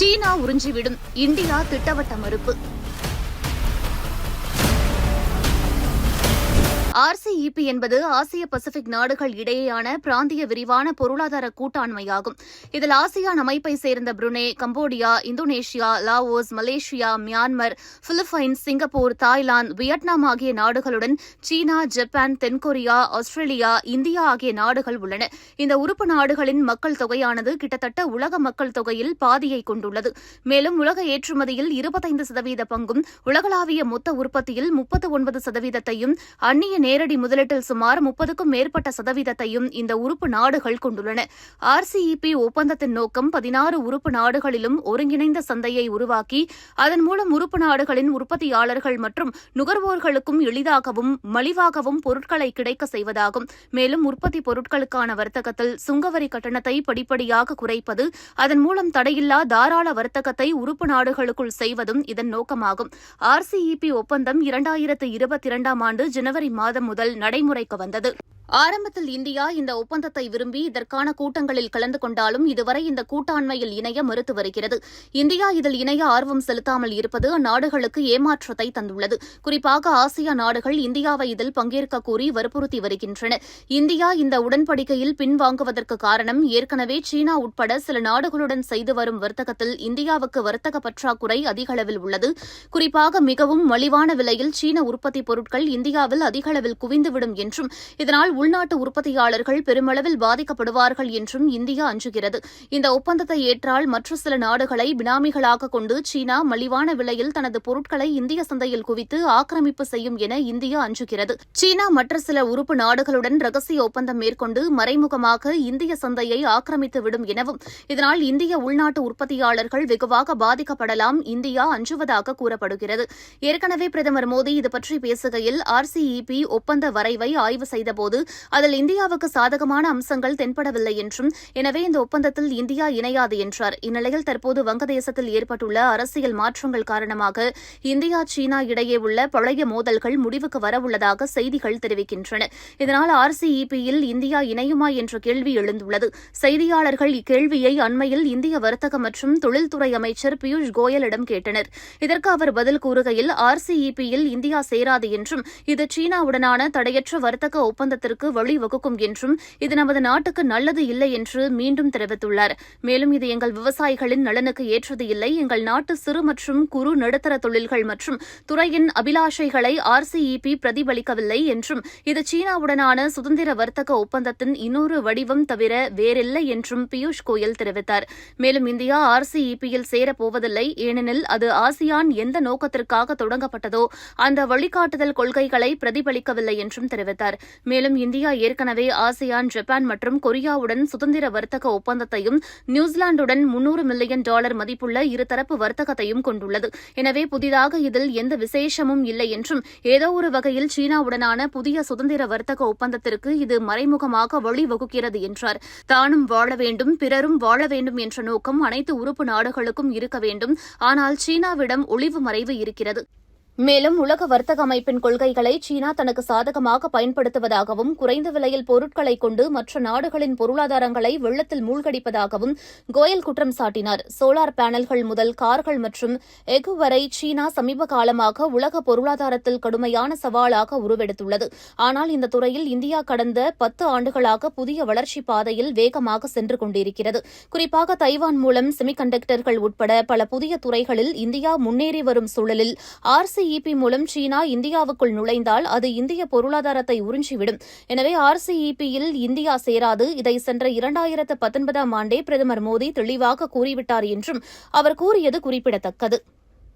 சீனா உறிஞ்சிவிடும். India திட்டவட்ட மறுப்பு. RCEP என்பது ஆசிய பசிபிக் நாடுகள் இடையேயான பிராந்திய விரிவான பொருளாதார கூட்டாண்மையாகும். இதில் ஆசியான் அமைப்பை சேர்ந்த Brunei Cambodia Indonesia Laos Malaysia Myanmar Philippines Singapore Thailand Vietnam ஆகிய நாடுகளுடன் சீனா ஜப்பான் தென்கொரியா ஆஸ்திரேலியா இந்தியா ஆகிய நாடுகள் உள்ளன. இந்த உறுப்பு நாடுகளின் மக்கள் தொகையானது கிட்டத்தட்ட உலக மக்கள் தொகையில் பாதியை கொண்டுள்ளது. மேலும் உலக ஏற்றுமதியில் இருபத்தைந்து சதவீத பங்கும் உலகளாவிய மொத்த உற்பத்தியில் முப்பத்து ஒன்பது சதவீதத்தையும் அந்நிய நேரடி முதலீட்டில் சுமார் முப்பதுக்கும் மேற்பட்ட சதவீதத்தையும் இந்த உறுப்பு நாடுகள் கொண்டுள்ளன. ஆர்சிஇபி ஒப்பந்தத்தின் நோக்கம் பதினாறு உறுப்பு நாடுகளிலும் ஒருங்கிணைந்த சந்தையை உருவாக்கி அதன் மூலம் உறுப்பு நாடுகளின் உற்பத்தியாளர்கள் மற்றும் நுகர்வோர்களுக்கும் எளிதாகவும் மலிவாகவும் பொருட்களை கிடைக்க செய்வதாகும். மேலும் உற்பத்தி பொருட்களுக்கான வர்த்தகத்தில் சுங்கவரி கட்டணத்தை படிப்படியாக குறைப்பது அதன் மூலம் தடையில்லா தாராள வர்த்தகத்தை உறுப்பு நாடுகளுக்குள் செய்வதும் இதன் நோக்கமாகும். ஆர்சிஇபி ஒப்பந்தம் இரண்டாயிரத்து இருபத்தி இரண்டாம் ஆண்டு ஜனவரி மாதம் முதல் நடைமுறைக்கு வந்தது. ஆரம்பத்தில் இந்தியா இந்த ஒப்பந்தத்தை விரும்பி இதற்கான கூட்டங்களில் கலந்து கொண்டாலும் இதுவரை இந்த கூட்டாண்மையில் இணைய மறுத்து வருகிறது. இந்தியா இதில் இணைய ஆர்வம் செலுத்தாமல் இருப்பது அந்நாடுகளுக்கு ஏமாற்றத்தை தந்துள்ளது. குறிப்பாக ஆசியா நாடுகள் இந்தியாவை இதில் பங்கேற்க கூறி வற்புறுத்தி வருகின்றன. இந்தியா இந்த உடன்படிக்கையில் பின்வாங்குவதற்கு காரணம் ஏற்கனவே சீனா உட்பட சில நாடுகளுடன் செய்து வரும் வர்த்தகத்தில் இந்தியாவுக்கு வர்த்தக பற்றாக்குறை அதிகளவில் உள்ளது. குறிப்பாக மிகவும் மலிவான விலையில் சீன உற்பத்தி பொருட்கள் இந்தியாவில் அதிகளவில் குவிந்துவிடும் என்றும் இதனால் உள்நாட்டு உற்பத்தியாளர்கள் பெருமளவில் பாதிக்கப்படுவார்கள் என்றும் இந்தியா அஞ்சுகிறது. இந்த ஒப்பந்தத்தை ஏற்றால் மற்ற சில நாடுகளை பினாமிகளாக கொண்டு சீனா மலிவான விலையில் தனது பொருட்களை இந்திய சந்தையில் குவித்து ஆக்கிரமிப்பு செய்யும் என இந்தியா அஞ்சுகிறது. சீனா மற்ற சில உறுப்பு நாடுகளுடன் ரகசிய ஒப்பந்தம் மேற்கொண்டு மறைமுகமாக இந்திய சந்தையை ஆக்கிரமித்துவிடும் எனவும் இதனால் இந்திய உள்நாட்டு உற்பத்தியாளர்கள் வெகுவாக பாதிக்கப்படலாம் இந்தியா அஞ்சுவதாக கூறப்படுகிறது. ஏற்கனவே பிரதமர் மோடி இதுபற்றி பேசுகையில் ஆர்சிஇபி ஒப்பந்த வரைவை ஆய்வு செய்தபோது அதில் இந்தியாவுக்கு சாதகமான அம்சங்கள் தென்படவில்லை என்றும் எனவே இந்த ஒப்பந்தத்தில் இந்தியா இணையாது என்றார். இந்நிலையில் தற்போது வங்கதேசத்தில் ஏற்பட்டுள்ள அரசியல் மாற்றங்கள் காரணமாக இந்தியா சீனா இடையே உள்ள பழைய மோதல்கள் முடிவுக்கு வரவுள்ளதாக செய்திகள் தெரிவிக்கின்றன. இதனால் ஆர்சிஇபியில் இந்தியா இணையுமா என்ற கேள்வி எழுந்துள்ளது. செய்தியாளர்கள் இக்கேள்வியை அண்மையில் இந்திய வர்த்தக மற்றும் தொழில்துறை அமைச்சர் பியூஷ் கோயலிடம் கேட்டனர். இதற்கு அவர் பதில் கூறுகையில் ஆர்சிஇபியில் இந்தியா சேராது என்றும் இது சீனாவுடனான தடையற்ற வர்த்தக ஒப்பந்தத்திற்கு வழிவகுக்கும் என்றும் இது நமது நாட்டுக்கு நல்லது இல்லை என்று மீண்டும் தெரிவித்துள்ளார். மேலும் இது எங்கள் விவசாயிகளின் நலனுக்கு ஏற்றது இல்லை. எங்கள் நாட்டு சிறு மற்றும் குறு நடுத்தர தொழில்கள் மற்றும் துறையின் அபிலாஷைகளை ஆர்சிஇபி பிரதிபலிக்கவில்லை என்றும் இது சீனாவுடனான சுதந்திர வர்த்தக ஒப்பந்தத்தின் இன்னொரு வடிவம் தவிர வேறில்லை என்றும் பியூஷ் கோயல் தெரிவித்தார். மேலும் இந்தியா ஆர்சிஇபியில் சேரப்போவதில்லை. ஏனெனில் அது ஆசியான் எந்த நோக்கத்திற்காக தொடங்கப்பட்டதோ அந்த வழிகாட்டுதல் கொள்கைகளை பிரதிபலிக்கவில்லை என்றும் தெரிவித்தார். மேலும் இந்தியா ஏற்கனவே ஆசியான் ஜப்பான் மற்றும் கொரியாவுடன் சுதந்திர வர்த்தக ஒப்பந்தத்தையும் நியூசிலாந்துடன் முன்னூறு மில்லியன் டாலர் மதிப்புள்ள இருதரப்பு வர்த்தகத்தையும் கொண்டுள்ளது. எனவே புதிதாக இதில் எந்த விசேஷமும் இல்லை என்றும் ஏதோ ஒரு வகையில் சீனாவுடனான புதிய சுதந்திர வர்த்தக ஒப்பந்தத்திற்கு இது மறைமுகமாக வழிவகுக்கிறது என்றார். தானும் வாழ வேண்டும் பிறரும் வாழ வேண்டும் என்ற நோக்கம் அனைத்து உறுப்பு நாடுகளுக்கும் இருக்க வேண்டும். ஆனால் சீனாவிடம் ஒளிவு மறைவு இருக்கிறது. மேலும் உலக வர்த்தக அமைப்பின் கொள்கைகளை சீனா தனக்கு சாதகமாக பயன்படுத்துவதாகவும் குறைந்த விலையில் பொருட்களை கொண்டு மற்ற நாடுகளின் பொருளாதாரங்களை வெள்ளத்தில் மூழ்கடிப்பதாகவும் கோயல் குற்றம் சாட்டினார். சோலார் பேனல்கள் முதல் கார்கள் மற்றும் எஃகு வரை சீனா சமீப காலமாக உலக பொருளாதாரத்தில் கடுமையான சவாலாக உருவெடுத்துள்ளது. ஆனால் இந்த துறையில் இந்தியா கடந்த பத்து ஆண்டுகளாக புதிய வளர்ச்சி பாதையில் வேகமாக சென்று கொண்டிருக்கிறது. குறிப்பாக தைவான் மூலம் செமிகண்டக்டர்கள் உட்பட பல புதிய துறைகளில் இந்தியா முன்னேறி வரும் சூழலில் ஆர்சி ஆர்சிஇபி மூலம் சீனா இந்தியாவுக்குள் நுழைந்தால் அது இந்திய பொருளாதாரத்தை உறிஞ்சிவிடும். எனவே ஆர்சிஇபியில் இந்தியா சேராது. இதை சென்ற இரண்டாயிரத்து பத்தொன்பதாம் ஆண்டே பிரதமர் மோடி தெளிவாக கூறிவிட்டார் என்றும் அவர் கூறியது குறிப்பிடத்தக்கது.